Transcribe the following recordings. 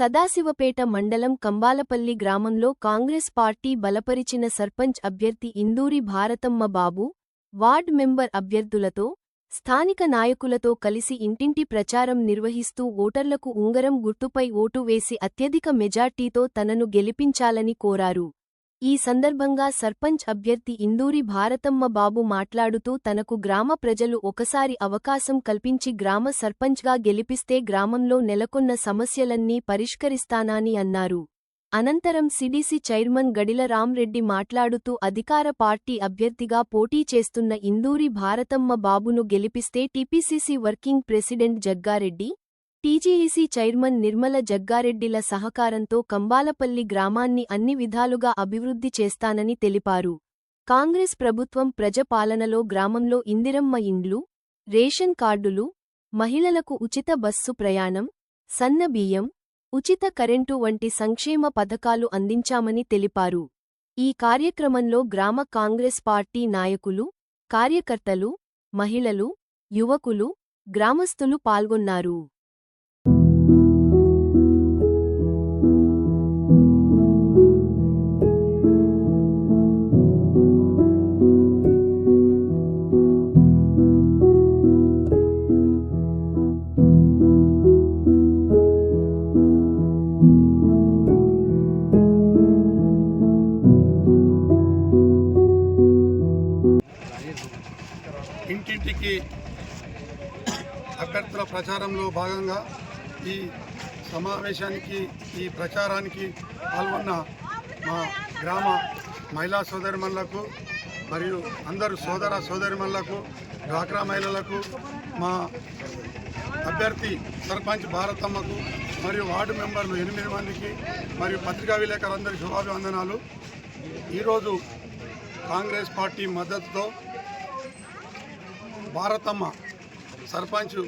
సదాశివపేట మండలం కంబాలపల్లి గ్రామంలో కాంగ్రెస్ పార్టీ బలపరిచిన సర్పంచ్ అభ్యర్థి ఇందూరి భారతమ్మ బాబు వార్డ్ మెంబర్ అభ్యర్థులతో స్థానిక నాయకులతో కలిసి ఇంటింటి ప్రచారం నిర్వహిస్తూ ఓటర్లకు ఉంగరం గుర్తుపై ఓటు వేసి అత్యధిక మెజార్టీతో తనను గెలిపించాలని కోరారు. ఈ సందర్భంగా సర్పంచ్ అభ్యర్థి ఇందూరి భారతమ్మ బాబు మాట్లాడుతూ తనకు గ్రామ ప్రజలు ఒకసారి అవకాశం కల్పించి గ్రామ సర్పంచ్గా గెలిపిస్తే గ్రామంలో నెలకొన్న సమస్యలన్నీ పరిష్కరిస్తానని అన్నారు. అనంతరం సిడిసి చైర్మన్ గడిల రామ్రెడ్డి మాట్లాడుతూ అధికార పార్టీ అభ్యర్థిగా పోటీ చేస్తున్న ఇందూరి భారతమ్మ బాబును గెలిపిస్తే TPCC working president Jaggareddy TGEC chairman Nirmala జగ్గారెడ్డిల సహకారంతో కంబాలపల్లి గ్రామాన్ని అన్ని విధాలుగా అభివృద్ధి చేస్తానని తెలిపారు. కాంగ్రెస్ ప్రభుత్వం ప్రజపాలనలో గ్రామంలో ఇందిరమ్మ ఇండ్లు రేషన్ కార్డులు మహిళలకు ఉచిత బస్సు ప్రయాణం సన్న బియ్యం ఉచిత కరెంటు వంటి సంక్షేమ పథకాలు అందించామని తెలిపారు. ఈ కార్యక్రమంలో గ్రామ కాంగ్రెస్ పార్టీ నాయకులు కార్యకర్తలు మహిళలు యువకులు గ్రామస్తులు పాల్గొన్నారు. పార్టీ అభ్యర్థుల ప్రచారంలో భాగంగా ఈ సమావేశానికి ఈ ప్రచారానికి పాల్గొన్న మా గ్రామ మహిళా సోదరిమణులకు మరియు అందరు సోదర సోదరిమణులకు డ్వాక్రా మహిళలకు మా అభ్యర్థి సర్పంచ్ భారతమ్మకు మరియు వార్డు మెంబర్లు ఎనిమిది మందికి మరియు పత్రికా విలేకరులందరికీ శుభాభివందనాలు. ఈరోజు కాంగ్రెస్ పార్టీ మద్దతుతో భారతమ్మ సర్పంచ్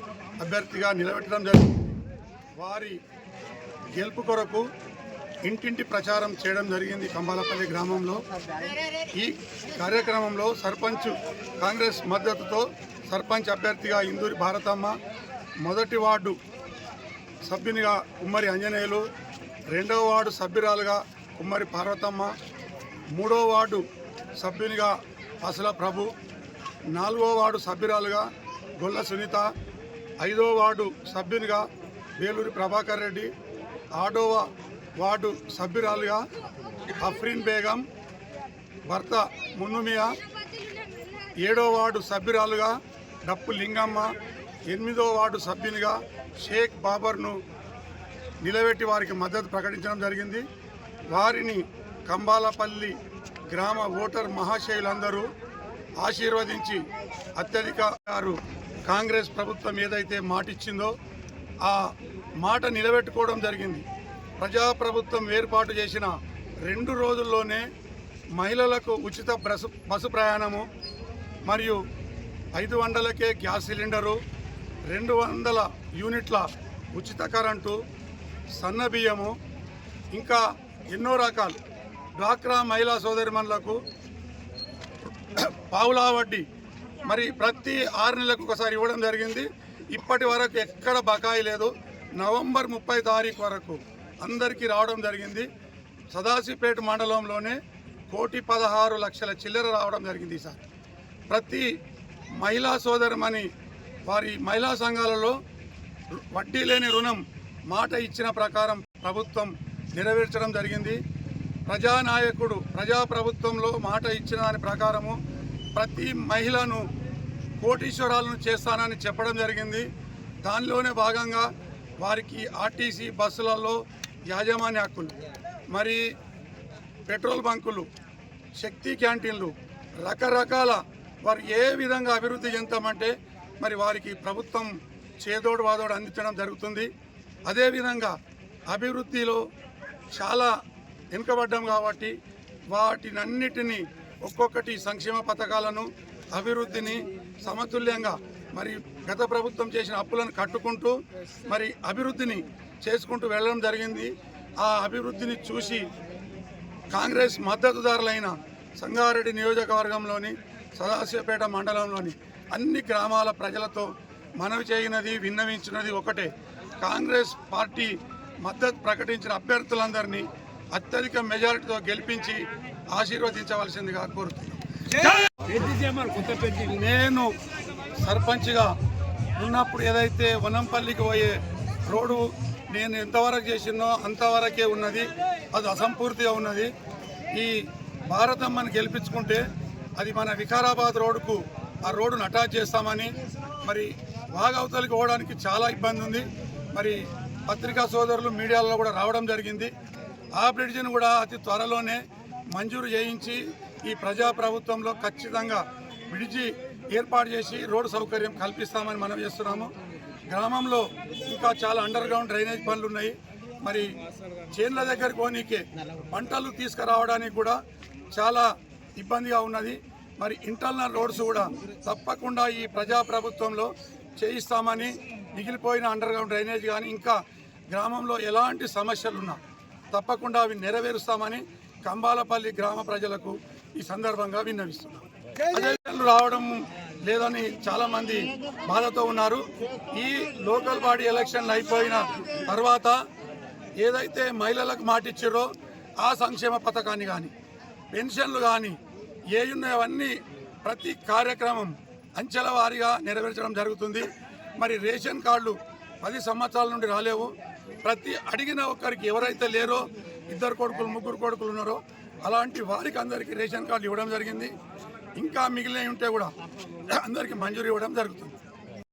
అభ్యర్థిగా నిలబెట్టడం జరిగింది. వారి గెలుపు కొరకు ఇంటింటి ప్రచారం చేయడం జరిగింది కంబాలపల్లి గ్రామంలో. ఈ కార్యక్రమంలో సర్పంచ్ కాంగ్రెస్ మద్దతుతో సర్పంచ్ అభ్యర్థిగా ఇందూరి భారతమ్మ మొదటి వార్డు సభ్యునిగా కుమ్మరి ఆంజనేయులు రెండవ వార్డు సభ్యురాలుగా కుమ్మరి పార్వతమ్మ మూడో వార్డు సభ్యునిగా అసల ప్రభు నాలుగో వార్డు సభ్యురాలుగా గొల్ల సునీత ఐదో వార్డు సభ్యునిగా వేలూరి ప్రభాకర్ రెడ్డి ఆడవ వార్డు సభ్యురాలుగా అఫ్రీన్ బేగం భర్త మున్నుమియా ఏడో వార్డు సభ్యురాలుగా డప్పు లింగమ్మ ఎనిమిదో వార్డు సభ్యునిగా షేక్ బాబర్ను నిలబెట్టి వారికి మద్దతు ప్రకటించడం జరిగింది. వారిని కంబాలపల్లి గ్రామ ఓటర్ మహాశయులందరూ ఆశీర్వదించి అత్యధిక గారు కాంగ్రెస్ ప్రభుత్వం ఏదైతే మాటిచ్చిందో ఆ మాట నిలబెట్టుకోవడం జరిగింది. ప్రజాప్రభుత్వం ఏర్పాటు చేసిన రెండు రోజుల్లోనే మహిళలకు ఉచిత బస్సు బస్సు ప్రయాణము మరియు ఐదు వందలకే గ్యాస్ సిలిండరు రెండు వందల యూనిట్ల ఉచిత కరెంటు సన్న బియ్యము ఇంకా ఎన్నో రకాలు. డ్వాక్రా మహిళా సోదరిమణులకు పావులా వడ్డీ. మరి ప్రతి ఆరు నెలలకు ఒకసారి ఇవ్వడం జరిగింది. ఇప్పటి వరకు ఎక్కడ బకాయి లేదు. నవంబర్ ముప్పై తారీఖు వరకు అందరికీ రావడం జరిగింది. సదాశివపేట మండలంలోనే కోటి పదహారు లక్షల చిల్లర రావడం జరిగింది సార్. ప్రతి మహిళా సోదరమని వారి మహిళా సంఘాలలో వడ్డీ లేని రుణం మాట ఇచ్చిన ప్రకారం ప్రభుత్వం నెరవేర్చడం జరిగింది. ప్రజానాయకుడు ప్రజాప్రభుత్వంలో మాట ఇచ్చిన దాని ప్రకారము ప్రతి మహిళను కోటీశ్వరాలను చేస్తానని చెప్పడం జరిగింది. దానిలోనే భాగంగా వారికి ఆర్టీసీ బస్సులలో యాజమాన్య హక్కులు మరి పెట్రోల్ బంకులు శక్తి క్యాంటీన్లు రకరకాల వారు ఏ విధంగా అభివృద్ధి చెందామంటే మరి వారికి ప్రభుత్వం చేదోడు వాదోడు అందించడం జరుగుతుంది. అదేవిధంగా అభివృద్ధిలో చాలా వెనుకబడ్డాం కాబట్టి వాటినన్నిటినీ ఒక్కొక్కటి సంక్షేమ పథకాలను అభివృద్ధిని సమతుల్యంగా మరి గత ప్రభుత్వం చేసిన అప్పులను కట్టుకుంటూ మరి అభివృద్ధిని చేసుకుంటూ వెళ్ళడం జరిగింది. ఆ అభివృద్ధిని చూసి కాంగ్రెస్ మద్దతుదారులైన సంగారెడ్డి నియోజకవర్గంలోని సదాశివపేట మండలంలోని అన్ని గ్రామాల ప్రజలతో మనవి చేయనది విన్నవించినది ఒకటే. కాంగ్రెస్ పార్టీ మద్దతు ప్రకటించిన అభ్యర్థులందరినీ అత్యధిక మెజారిటీతో గెలిపించి ఆశీర్వదించవలసిందిగా కోరుతున్నాను నేను సర్పంచ్గా ఉన్నప్పుడు ఏదైతే వనంపల్లికి పోయే రోడ్డు నేను ఎంతవరకు చేసినో అంతవరకే ఉన్నది. అది అసంపూర్తిగా ఉన్నది. ఈ భారతమ్మని గెలిపించుకుంటే అది మన వికారాబాద్ రోడ్డుకు ఆ రోడ్డును అటాచ్ చేస్తామని మరి వాగవతలకి పోవడానికి చాలా ఇబ్బంది ఉంది. మరి పత్రికా సోదరులు మీడియాలో కూడా రావడం జరిగింది. ఆ బ్రిడ్జిని కూడా అతి త్వరలోనే మంజూరు చేయించి ఈ ప్రజా ప్రభుత్వంలో ఖచ్చితంగా బ్రిడ్జి ఏర్పాటు చేసి రోడ్డు సౌకర్యం కల్పిస్తామని మనం చేస్తున్నాము. గ్రామంలో ఇంకా చాలా అండర్ గ్రౌండ్ డ్రైనేజ్ పనులు ఉన్నాయి. మరి చేన్ల దగ్గర పోనీకే పంటలు తీసుకురావడానికి కూడా చాలా ఇబ్బందిగా ఉన్నది. మరి ఇంటర్నల్ రోడ్స్ కూడా తప్పకుండా ఈ ప్రజా ప్రభుత్వంలో చేయిస్తామని మిగిలిపోయిన అండర్ గ్రౌండ్ డ్రైనేజ్ కానీ ఇంకా గ్రామంలో ఎలాంటి సమస్యలున్నా తప్పకుండా అవి నెరవేరుస్తామని కంబాలపల్లి గ్రామ ప్రజలకు ఈ సందర్భంగా విన్నవిస్తున్నాం. అధికారులు రావడం లేదని చాలా మంది బాధతో ఉన్నారు. ఈ లోకల్ బాడీ ఎలక్షన్లు అయిపోయిన తర్వాత ఏదైతే మహిళలకు మాటిచ్చారో ఆ సంక్షేమ పథకాన్ని కానీ పెన్షన్లు కానీ ఏ ఉన్నాయవన్నీ ప్రతి కార్యక్రమం అంచెల వారీగా నెరవేర్చడం జరుగుతుంది. మరి రేషన్ కార్డులు పది సంవత్సరాల నుండి రాలేవు. ప్రతి అడిగిన ఒక్కరికి ఎవరైతే లేరో ఇద్దరు కొడుకులు ముగ్గురు కొడుకులు ఉన్నారో అలాంటి వారికి అందరికీ రేషన్ కార్డు ఇవ్వడం జరిగింది. ఇంకా మిగిలినవి ఉంటే కూడా అందరికీ మంజూరు ఇవ్వడం జరుగుతుంది.